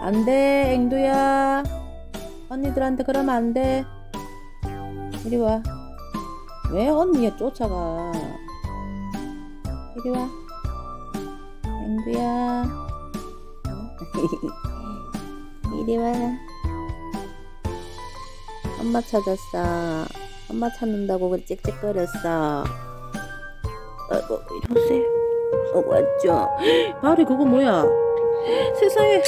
안 돼, 앵두야. 언니들한테 그러면 안 돼. 이리 와. 왜 언니야 쫓아가? 이리 와. 앵두야. 이리 와. 엄마 찾았어. 엄마 찾는다고 그래 짹짹거렸어. 아이고, 이리 오세요. 어, 왔죠. 발이 그거 뭐야? 세상에.